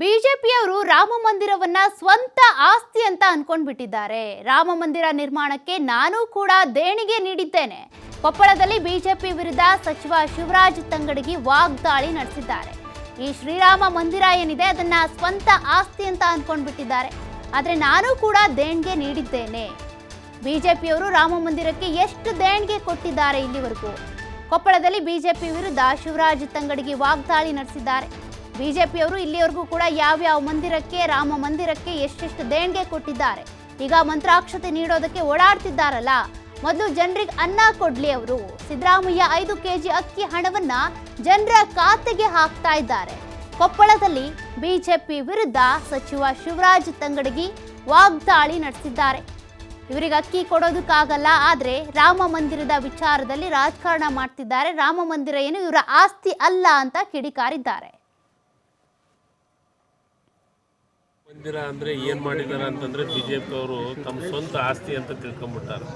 ಬಿಜೆಪಿಯವರು ರಾಮ ಮಂದಿರವನ್ನ ಸ್ವಂತ ಆಸ್ತಿ ಅಂತ ಅನ್ಕೊಂಡ್ಬಿಟ್ಟಿದ್ದಾರೆ. ರಾಮ ಮಂದಿರ ನಿರ್ಮಾಣಕ್ಕೆ ನಾನು ಕೂಡ ದೇಣಿಗೆ ನೀಡಿದ್ದೇನೆ. ಕೊಪ್ಪಳದಲ್ಲಿ ಬಿಜೆಪಿ ವಿರುದ್ಧ ಸಚಿವ ಶಿವರಾಜ್ ತಂಗಡಗಿ ವಾಗ್ದಾಳಿ ನಡೆಸಿದ್ದಾರೆ. ಈ ಶ್ರೀರಾಮ ಮಂದಿರ ಏನಿದೆ ಅದನ್ನ ಸ್ವಂತ ಆಸ್ತಿ ಅಂತ ಅನ್ಕೊಂಡ್ಬಿಟ್ಟಿದ್ದಾರೆ. ಆದ್ರೆ ನಾನು ಕೂಡ ದೇಣಿಗೆ ನೀಡಿದ್ದೇನೆ. ಬಿಜೆಪಿಯವರು ರಾಮ ಮಂದಿರಕ್ಕೆ ಎಷ್ಟು ದೇಣಿಗೆ ಕೊಟ್ಟಿದ್ದಾರೆ ಇಲ್ಲಿವರೆಗೂ? ಕೊಪ್ಪಳದಲ್ಲಿ ಬಿಜೆಪಿ ವಿರುದ್ಧ ಶಿವರಾಜ್ ತಂಗಡಿಗೆ ವಾಗ್ದಾಳಿ ನಡೆಸಿದ್ದಾರೆ. ಬಿಜೆಪಿಯವರು ಇಲ್ಲಿಯವರೆಗೂ ಕೂಡ ಯಾವ್ಯಾವ ಮಂದಿರಕ್ಕೆ, ರಾಮ ಮಂದಿರಕ್ಕೆ ಎಷ್ಟೆಷ್ಟು ದೇಣಿಗೆ ಕೊಟ್ಟಿದ್ದಾರೆ? ಈಗ ಮಂತ್ರಾಕ್ಷತೆ ನೀಡೋದಕ್ಕೆ ಓಡಾಡ್ತಿದ್ದಾರಲ್ಲ? ಮೊದಲು ಜನರಿಗೆ ಅನ್ನ ಕೊಡ್ಲಿ ಅವರು. ಸಿದ್ದರಾಮಯ್ಯ ಐದು ಕೆಜಿ ಅಕ್ಕಿ ಹಣವನ್ನ ಜನರ ಖಾತೆಗೆ ಹಾಕ್ತಾ ಇದ್ದಾರೆ. ಕೊಪ್ಪಳದಲ್ಲಿ ಬಿಜೆಪಿ ವಿರುದ್ಧ ಸಚಿವ ಶಿವರಾಜ್ ತಂಗಡಗಿ ವಾಗ್ದಾಳಿ ನಡೆಸಿದ್ದಾರೆ. ಇವರಿಗೆ ಅಕ್ಕಿ ಕೊಡೋದಕ್ಕಾಗಲ್ಲ, ಆದರೆ ರಾಮ ಮಂದಿರದ ವಿಚಾರದಲ್ಲಿ ರಾಜಕಾರಣ ಮಾಡ್ತಿದ್ದಾರೆ. ರಾಮ ಮಂದಿರ ಏನು ಇವರ ಆಸ್ತಿ ಅಲ್ಲ ಅಂತ ಕಿಡಿಕಾರಿದ್ದಾರೆ. ಮಂದಿರ ಅಂದರೆ ಏನು ಮಾಡಿದ್ದಾರೆ ಅಂತಂದರೆ ಬಿ ಜೆ ಪಿಯವರು ತಮ್ಮ ಸ್ವಂತ ಆಸ್ತಿ ಅಂತ ತಿಳ್ಕೊಂಬಿಟ್ಟಾರೆ.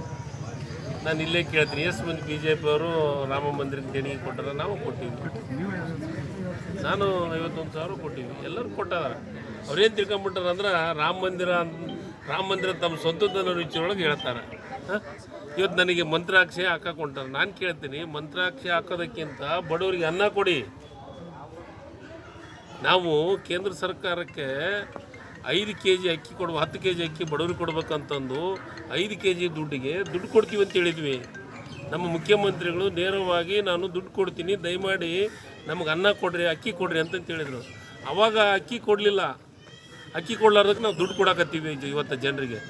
ನಾನು ಇಲ್ಲೇ ಕೇಳ್ತೀನಿ, ಎಸ್ ಮಂದಿ ಬಿ ಜೆ ಪಿಯವರು ರಾಮ ಮಂದಿರಕ್ಕೆ ದೇಣಿಗೆ ಕೊಟ್ಟಾರ, ನಾವು ಕೊಟ್ಟಿದ್ವಿ. ನಾನು ಐವತ್ತೊಂದು ಸಾವಿರ ಕೊಟ್ಟಿವಿ ಎಲ್ಲರೂ ಕೊಟ್ಟಾರ. ಅವ್ರೇನು ತಿಳ್ಕೊಂಬಿಟ್ಟಾರ ಅಂದ್ರೆ ರಾಮ ಮಂದಿರ ರಾಮ ಮಂದಿರ ತಮ್ಮ ಸ್ವಂತದ ರುಚಿಯೊಳಗೆ ಹೇಳ್ತಾರೆ. ಇವತ್ತು ನನಗೆ ಮಂತ್ರಾಕ್ಷಿ ಹಾಕೊಂಡ್ರೆ ನಾನು ಕೇಳ್ತೀನಿ, ಮಂತ್ರಾಕ್ಷಿ ಹಾಕೋದಕ್ಕಿಂತ ಬಡವರಿಗೆ ಅನ್ನ ಕೊಡಿ. ನಾವು ಕೇಂದ್ರ ಸರ್ಕಾರಕ್ಕೆ ಐದು ಕೆ ಜಿ ಅಕ್ಕಿ ಕೊಡುವ, ಹತ್ತು ಕೆ ಜಿ ಅಕ್ಕಿ ಬಡವರು ಕೊಡ್ಬೇಕಂತಂದು ಐದು ಕೆ ಜಿ ದುಡ್ಡಿಗೆ ದುಡ್ಡು ಕೊಡ್ತೀವಿ ಅಂತ ಹೇಳಿದ್ವಿ. ನಮ್ಮ ಮುಖ್ಯಮಂತ್ರಿಗಳು ನೇರವಾಗಿ ನಾನು ದುಡ್ಡು ಕೊಡ್ತೀನಿ, ದಯಮಾಡಿ ನಮಗೆ ಅನ್ನ ಕೊಡ್ರಿ, ಅಕ್ಕಿ ಕೊಡ್ರಿ ಅಂತಂತ ಹೇಳಿದರು. ಅವಾಗ ಅಕ್ಕಿ ಕೊಡಲಿಲ್ಲ. ಅಕ್ಕಿ ಕೊಡ್ಲಾರ್ದಕ್ಕೆ ನಾವು ದುಡ್ಡು ಕೊಡಕತ್ತೀವಿ ಇವತ್ತು ಜನರಿಗೆ.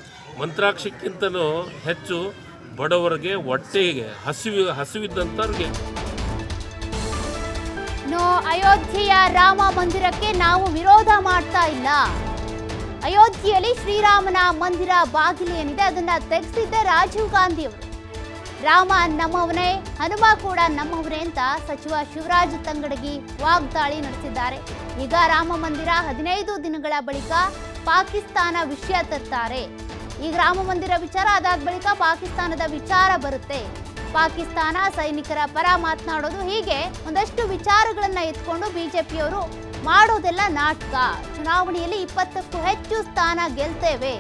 ಮಂತ್ರಾಕ್ಷಕ್ಕಿಂತನೂ ಹೆಚ್ಚು ಬಡವರಿಗೆ, ಹೊಟ್ಟೆಗೆ, ಹಸಿವಿ, ಹಸಿವಿದ್ದಂಥವ್ರಿಗೆ. ಅಯೋಧ್ಯೆಯ ರಾಮ ಮಂದಿರಕ್ಕೆ ನಾವು ವಿರೋಧ ಮಾಡ್ತಾ ಇಲ್ಲ. ಅಯೋಧ್ಯೆಯಲ್ಲಿ ಶ್ರೀರಾಮನ ಮಂದಿರ ಬಾಗಿಲು ಏನಿದೆ, ಅದನ್ನ ತೆಗೆಸಿದ್ದೆ ರಾಜೀವ್ ಗಾಂಧಿ ಅವರು ರಾಮ ನಮ್ಮವನೇ, ಹನುಮ ಕೂಡ ನಮ್ಮವನೇ ಅಂತ ಸಚಿವ ಶಿವರಾಜ್ ತಂಗಡಗಿ ವಾಗ್ದಾಳಿ ನಡೆಸಿದ್ದಾರೆ. ಈಗ ರಾಮ ಮಂದಿರ ಹದಿನೈದು ದಿನಗಳ ಬಳಿಕ ಪಾಕಿಸ್ತಾನ ವಿಷಯ ತರ್ತಾರೆ. ಈಗ ರಾಮ ಮಂದಿರ ವಿಚಾರ ಅದಾದ ಬಳಿಕ ಪಾಕಿಸ್ತಾನದ ವಿಚಾರ ಬರುತ್ತೆ. ಪಾಕಿಸ್ತಾನ ಸೈನಿಕರ ಪರ ಮಾತನಾಡೋದು ಹೀಗೆ ಒಂದಷ್ಟು ವಿಚಾರಗಳನ್ನ ಎತ್ಕೊಂಡು ಬಿಜೆಪಿಯವರು ಮಾಡೋದೆಲ್ಲ ನಾಟಕ. ಚುನಾವಣೆಯಲ್ಲಿ ಇಪ್ಪತ್ತಕ್ಕೂ ಹೆಚ್ಚು ಸ್ಥಾನ ಗೆಲ್ತೇವೆ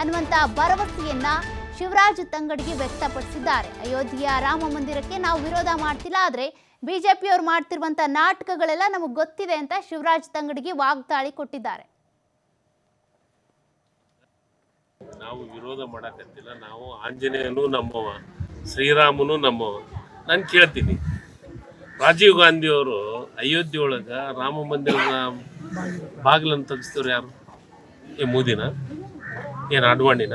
ಅನ್ನುವಂತ ಭರವಸೆಯನ್ನ ಶಿವರಾಜ್ ತಂಗಡಿಗೆ ವ್ಯಕ್ತಪಡಿಸಿದ್ದಾರೆ. ಅಯೋಧ್ಯೆಯ ರಾಮ ಮಂದಿರಕ್ಕೆ ನಾವು ವಿರೋಧ ಮಾಡ್ತಿಲ್ಲ, ಆದ್ರೆ ಬಿಜೆಪಿಯವರು ಮಾಡ್ತಿರುವಂತ ನಾಟಕಗಳೆಲ್ಲ ನಮಗೆ ಗೊತ್ತಿದೆ ಅಂತ ಶಿವರಾಜ್ ತಂಗಡಿಗೆ ವಾಗ್ದಾಳಿ ಕೊಟ್ಟಿದ್ದಾರೆ. ನಾವು ವಿರೋಧ ಮಾಡಕತ್ತಿಲ್ಲ, ನಾವು ಆಂಜನೇಯನು ನಮ್ಮವ, ಶ್ರೀರಾಮನು ನಮ್ಮವ. ನಾನು ಕೇಳ್ತೀನಿ, ರಾಜೀವ್ ಗಾಂಧಿ ಅವರು ಅಯೋಧ್ಯೆ ಒಳಗ ರಾಮ ಮಂದಿರದ ಬಾಗಿಲನ್ನು ತೆಗಿಸ್ತವ್ರು ಯಾರು? ಏ, ಮೋದಿನ? ಏನು ಅಡ್ವಾಣಿನ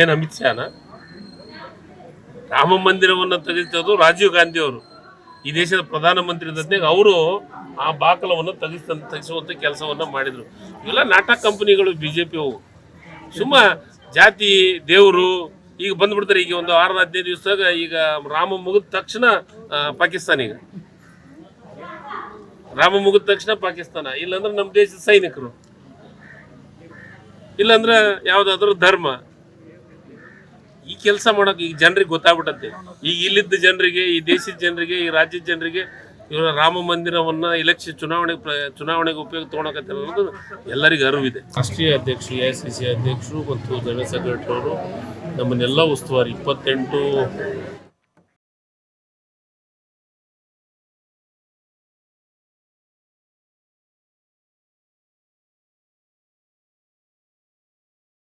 ಏನು ಅಮಿತ್ ಶಾನ? ರಾಮ ಮಂದಿರವನ್ನು ತೆಗೆಸ್ತದ್ದು ರಾಜೀವ್ ಗಾಂಧಿ ಅವರು. ಈ ದೇಶದ ಪ್ರಧಾನಮಂತ್ರಿ ಇದ್ದಾಗ ಅವರು ಆ ಬಾಕಲವನ್ನು ತೆಗಿಸ್ ತೆಗೆಸುವಂಥ ಕೆಲಸವನ್ನು ಮಾಡಿದರು. ಇವೆಲ್ಲ ನಾಟಕ ಕಂಪನಿಗಳು ಬಿ ಜೆ ಪಿ ಅವು. ಸುಮ್ಮ ಜಾತಿ, ದೇವರು ಈಗ ಬಂದ್ಬಿಡ್ತಾರೆ ಈಗ ಒಂದು ವಾರದ ಹದಿನೈದು ದಿವಸದಾಗ ಈಗ ರಾಮ ಮುಗಿದ ತಕ್ಷಣ ಪಾಕಿಸ್ತಾನ ಈಗ. ರಾಮ ಮುಗಿದ ತಕ್ಷಣ ಪಾಕಿಸ್ತಾನ. ಇಲ್ಲಾಂದ್ರೆ ನಮ್ಮ ದೇಶದ ಸೈನಿಕರು. ಇಲ್ಲಾಂದ್ರೆ ಯಾವುದಾದ್ರೂ ಧರ್ಮ. ಈ ಕೆಲಸ ಮಾಡೋಕೆ ಈಗ ಜನರಿಗೆ ಗೊತ್ತಾಗ್ಬಿಟ್ಟಂತೆ. ಈಗ ಇಲ್ಲಿದ್ದ ಜನರಿಗೆ, ಈ ದೇಶದ ಜನರಿಗೆ, ಈ ರಾಜ್ಯದ ಜನರಿಗೆ ಇವರ ರಾಮ ಮಂದಿರವನ್ನ ಎಲೆಕ್ಷನ್ ಚುನಾವಣೆ ಚುನಾವಣೆಗೆ ಉಪಯೋಗ ತೊಗೊಳಕತ್ತಾರೆ ಅನ್ನೋದು ಎಲ್ಲರಿಗೂ ಅರಿವಿದೆ. ರಾಷ್ಟ್ರೀಯ ಅಧ್ಯಕ್ಷರು ಎ ಸಿ ಸಿ ಅಧ್ಯಕ್ಷರು ಮತ್ತು ಜನರಲ್ ಸೆಕ್ರೆಟರಿ ಅವರು ನಮ್ಮನ್ನೆಲ್ಲ ಉಸ್ತುವಾರಿ ಇಪ್ಪತ್ತೆಂಟು